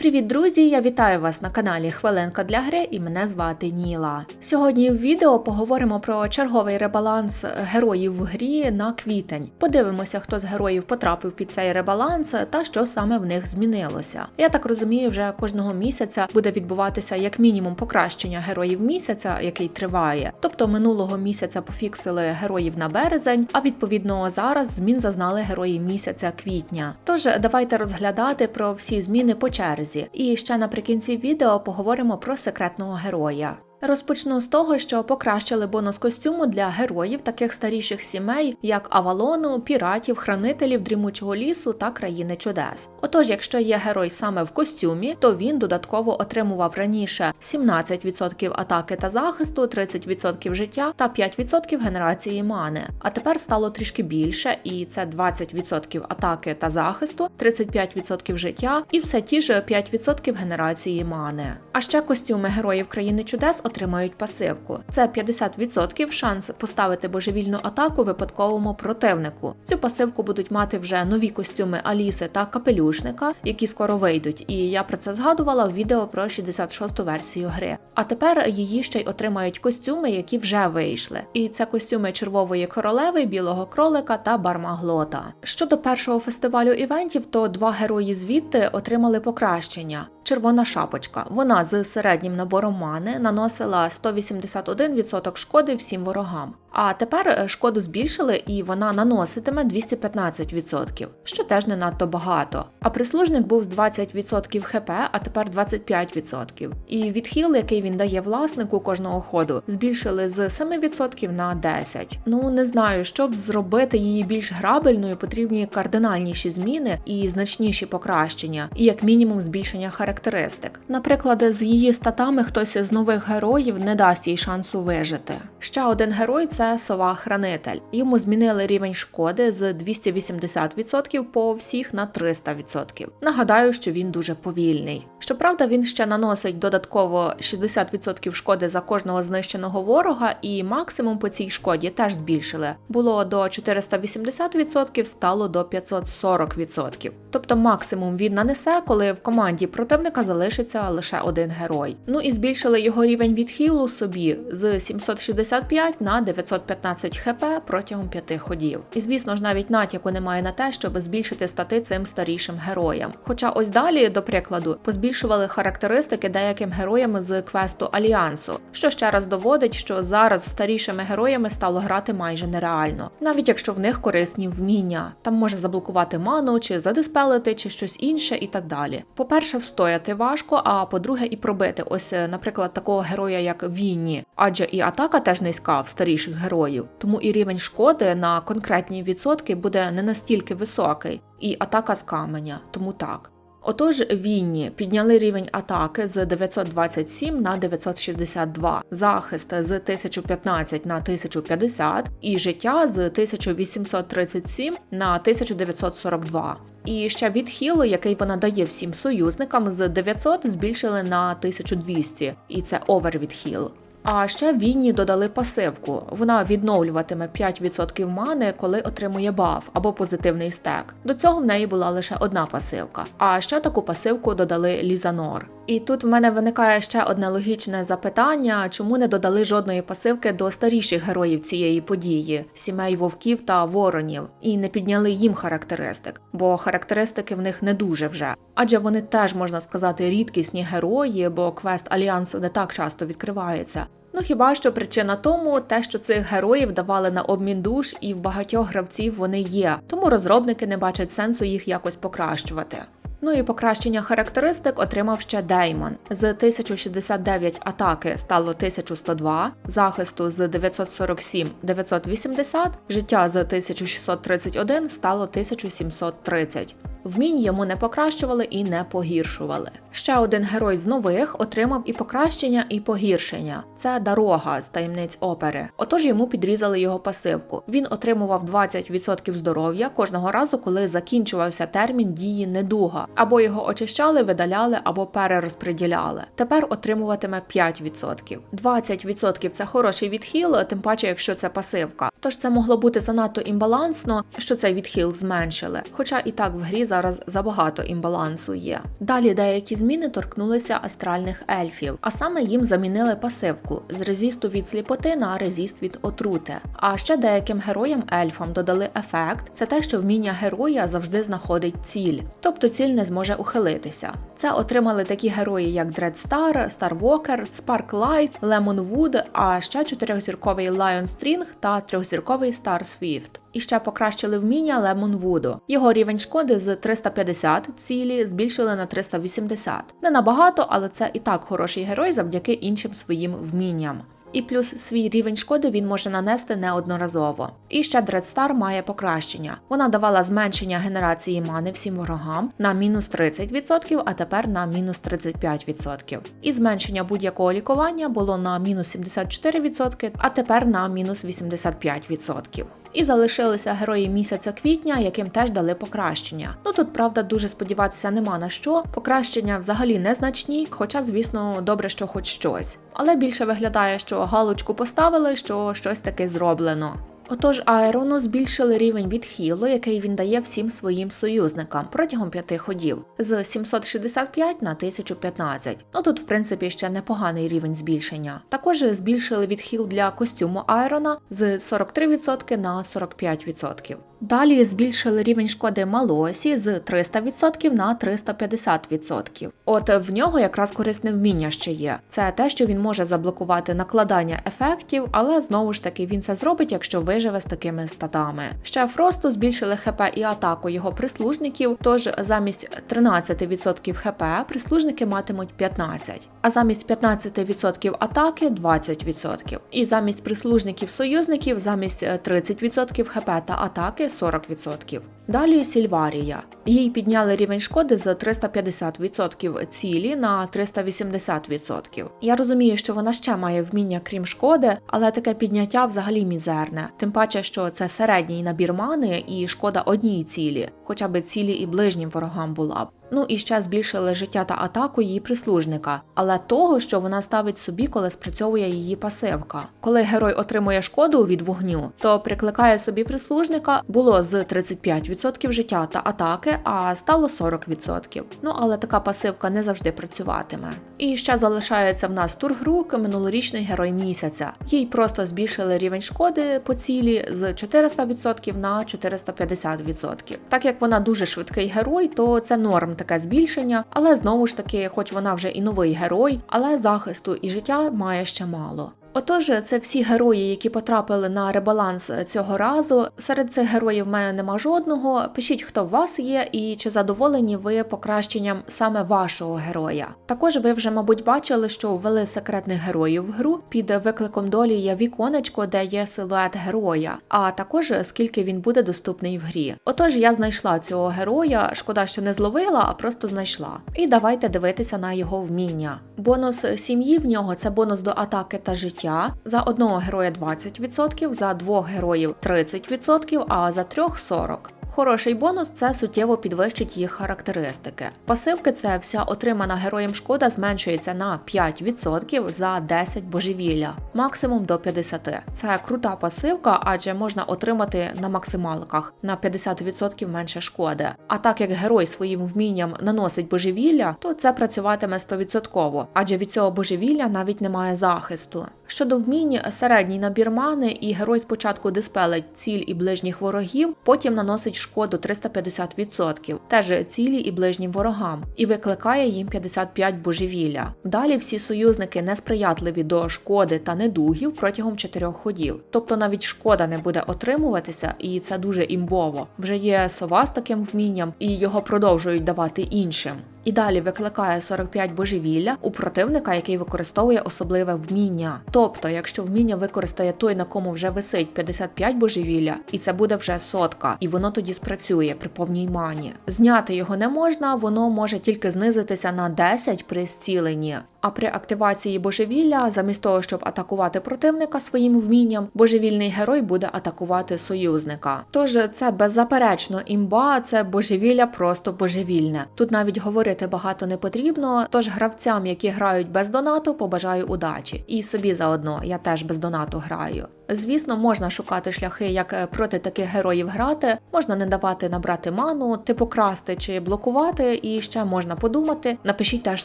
Привіт, друзі! Я вітаю вас на каналі Хвилинка для гри і мене звати Ніла. Сьогодні в відео поговоримо про черговий ребаланс героїв в грі на квітень. Подивимося, хто з героїв потрапив під цей ребаланс та що саме в них змінилося. Я так розумію, вже кожного місяця буде відбуватися як мінімум покращення героїв місяця, який триває. Тобто минулого місяця пофіксили героїв на березень, а відповідно зараз змін зазнали герої місяця квітня. Тож давайте розглядати про всі зміни по черзі. І ще наприкінці відео поговоримо про секретного героя. Розпочну з того, що покращили бонус костюму для героїв таких старіших сімей, як Авалону, піратів, хранителів дрімучого лісу та країни чудес. Отож, якщо є герой саме в костюмі, то він додатково отримував раніше 17% атаки та захисту, 30% життя та 5% генерації мани. А тепер стало трішки більше, і це 20% атаки та захисту, 35% життя і все ті ж 5% генерації мани. А ще костюми героїв країни чудес отримають пасивку. Це 50% шанс поставити божевільну атаку випадковому противнику. Цю пасивку будуть мати вже нові костюми Аліси та Капелюшника, які скоро вийдуть. І я про це згадувала в відео про 66-ту версію гри. А тепер її ще й отримають костюми, які вже вийшли. І це костюми червової королеви, білого кролика та бармаглота. Щодо першого фестивалю івентів, то два герої звідти отримали покращення. Червона шапочка. Вона з середнім набором мани наносила 181% шкоди всім ворогам. А тепер е, шкоду збільшили і вона наноситиме 215%, що теж не надто багато. А прислужник був з 20% хп, а тепер 25%. І відхил, який він дає власнику кожного ходу, збільшили з 7% на 10%. Ну не знаю, щоб зробити її більш грабельною, потрібні кардинальніші зміни і значніші покращення, і як мінімум збільшення характеристик. Наприклад, з її статами хтось з нових героїв не дасть їй шансу вижити. Ще один герой це це сова-хранитель. Йому змінили рівень шкоди з 280% по всіх на 300%. Нагадаю, що він дуже повільний. Щоправда, він ще наносить додатково 60% шкоди за кожного знищеного ворога, і максимум по цій шкоді теж збільшили. Було до 480%, стало до 540%. Тобто максимум він нанесе, коли в команді противника залишиться лише один герой. Ну і збільшили його рівень відхилу собі з 765 на 915 хп протягом п'яти ходів. І звісно ж, навіть натяку немає на те, щоб збільшити стати цим старішим героям. Хоча ось далі, до прикладу, позбільшували характеристики деяким героям з квесту Альянсу, що ще раз доводить, що зараз старішими героями стало грати майже нереально, навіть якщо в них корисні вміння. Там може заблокувати ману чи задиспелити, чи щось інше, і так далі. По-перше, встояти важко, а по-друге, і пробити. Ось, наприклад, такого героя, як Вінні, адже і атака теж низька в старіших героїв, тому і рівень шкоди на конкретні відсотки буде не настільки високий, і атака з каменя, тому так. Отож, Вінні підняли рівень атаки з 927 на 962, захист з 1015 на 1050 і життя з 1837 на 1942. І ще відхил, який вона дає всім союзникам, з 900 збільшили на 1200, і це овервідхіл. А ще Вінні додали пасивку. Вона відновлюватиме 5% мани, коли отримує баф або позитивний стек. До цього в неї була лише одна пасивка. А ще таку пасивку додали Лізанор. І тут в мене виникає ще одне логічне запитання: чому не додали жодної пасивки до старіших героїв цієї події сімей вовків та воронів, і не підняли їм характеристик, бо характеристики в них не дуже вже. Адже вони теж можна сказати рідкісні герої, бо квест альянсу не так часто відкривається. Ну хіба що причина тому, те, що цих героїв давали на обмін душ, і в багатьох гравців вони є, тому розробники не бачать сенсу їх якось покращувати. Ну і покращення характеристик отримав ще Деймон. З 1069 атаки стало 1102, захисту з 947 980, життя з 1631 стало 1730. Вмінь йому не покращували і не погіршували. Ще один герой з нових отримав і покращення, і погіршення. Це дорога з таємниць опери. Отож йому підрізали його пасивку. Він отримував 20% здоров'я кожного разу, коли закінчувався термін дії недуга, або його очищали, видаляли, або перерозподіляли. Тепер отримуватиме 5%. 20% це хороший відхил, тим паче, якщо це пасивка. Тож це могло бути занадто імбалансно, що цей відхил зменшили. Хоча і так в грі зараз забагато імбалансу є. Далі деякі зміни торкнулися астральних ельфів, а саме їм замінили пасивку з резісту від сліпоти на резіст від отрути. А ще деяким героям ельфам додали ефект це те, що вміння героя завжди знаходить ціль, тобто ціль не зможе ухилитися. Це отримали такі герої, як Dreadstar, Starwalker, Sparklight, Lemonwood, а ще чотирьохзірковий Lion String та трьохзірковий Star Swift. І ще покращили вміння Лемонвуду. Його рівень шкоди з 350 цілі збільшили на 380. Не набагато, але це і так хороший герой завдяки іншим своїм вмінням. І плюс свій рівень шкоди він може нанести неодноразово. І ще Dreadstar має покращення. Вона давала зменшення генерації мани всім ворогам на мінус 30%, а тепер на мінус 35%. І зменшення будь-якого лікування було на мінус 74%, а тепер на мінус 85%. І залишилися герої місяця квітня, яким теж дали покращення. Ну тут правда дуже сподіватися нема на що. Покращення взагалі незначні, хоча, звісно, добре, що хоч щось. Але більше виглядає, що галочку поставили, що щось таке зроблено. Отож, Аерону збільшили рівень відхилу, який він дає всім своїм союзникам протягом п'яти ходів з 765 на 1015. Ну тут, в принципі, ще непоганий рівень збільшення. Також збільшили відхил для костюму Айрона з 43% на 45%. Далі збільшили рівень шкоди Малосі з 300% на 350%. От в нього якраз корисне вміння ще є. Це те, що він може заблокувати накладання ефектів, але знову ж таки він це зробить, якщо виживе з такими статами. Ще Фросту збільшили ХП і атаку його прислужників, тож замість 13% ХП прислужники матимуть 15%, а замість 15% атаки 20%. І замість прислужників союзників замість 30% ХП та атаки 40%. Далі Сільварія. Їй підняли рівень шкоди з 350% цілі на 380%. Я розумію, що вона ще має вміння крім шкоди, але таке підняття взагалі мізерне. Тим паче, що це середній набір мани і шкода одній цілі, хоча б цілі і ближнім ворогам була б. Ну і ще збільшили життя та атаку її прислужника, але того, що вона ставить собі, коли спрацьовує її пасивка. Коли герой отримує шкоду від вогню, то прикликає собі прислужника було з 35% життя та атаки, а стало 40%. Ну але така пасивка не завжди працюватиме. І ще залишається в нас Тургрук, минулорічний герой місяця. Їй просто збільшили рівень шкоди по цілі з 400% на 450%. Так як вона дуже швидкий герой, то це норм таке збільшення, але знову ж таки, хоч вона вже і новий герой, але захисту і життя має ще мало. Отож, це всі герої, які потрапили на ребаланс цього разу. Серед цих героїв в мене нема жодного. Пишіть, хто в вас є, і чи задоволені ви покращенням саме вашого героя. Також ви вже, мабуть, бачили, що ввели секретних героїв в гру. Під викликом долі є віконечко, де є силует героя, а також скільки він буде доступний в грі. Отож, я знайшла цього героя, шкода, що не зловила, а просто знайшла. І давайте дивитися на його вміння. Бонус сім'ї в нього це бонус до атаки та життя життя, за одного героя 20%, за двох героїв 30%, а за трьох 40%. Хороший бонус це суттєво підвищить їх характеристики. Пасивки це вся отримана героєм шкода зменшується на 5% за 10 божевілля, максимум до 50. Це крута пасивка, адже можна отримати на максималках на 50% менше шкоди. А так як герой своїм вмінням наносить божевілля, то це працюватиме 100%, адже від цього божевілля навіть немає захисту. Щодо вмінь, середній набір мани, і герой спочатку диспелить ціль і ближніх ворогів, потім наносить шкоду 350%, теж цілі і ближнім ворогам, і викликає їм 55 божевілля. Далі всі союзники несприятливі до шкоди та недугів протягом 4 ходів. Тобто навіть шкода не буде отримуватися, і це дуже імбово. Вже є сова з таким вмінням, і його продовжують давати іншим. І далі викликає 45 божевілля у противника, який використовує особливе вміння. Тобто, якщо вміння використає той, на кому вже висить 55 божевілля, і це буде вже сотка, і воно тоді спрацює при повній мані. Зняти його не можна, воно може тільки знизитися на 10 при зціленні. А при активації божевілля, замість того, щоб атакувати противника своїм вмінням, божевільний герой буде атакувати союзника. Тож це беззаперечно імба, це божевілля просто божевільне. Тут навіть говорити багато не потрібно. Тож гравцям, які грають без донату, побажаю удачі. І собі заодно, я теж без донату граю. Звісно, можна шукати шляхи, як е, проти таких героїв грати. Можна не давати набрати ману, типу красти чи блокувати, і ще можна подумати. Напишіть теж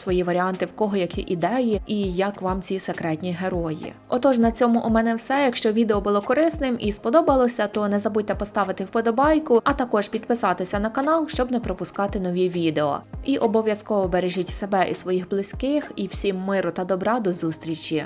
свої варіанти, в кого які ідеї і як вам ці секретні герої. Отож, на цьому у мене все. Якщо відео було корисним і сподобалося, то не забудьте поставити вподобайку, а також підписатися на канал, щоб не пропускати нові відео. І обов'язково бережіть себе і своїх близьких, і всім миру та добра до зустрічі.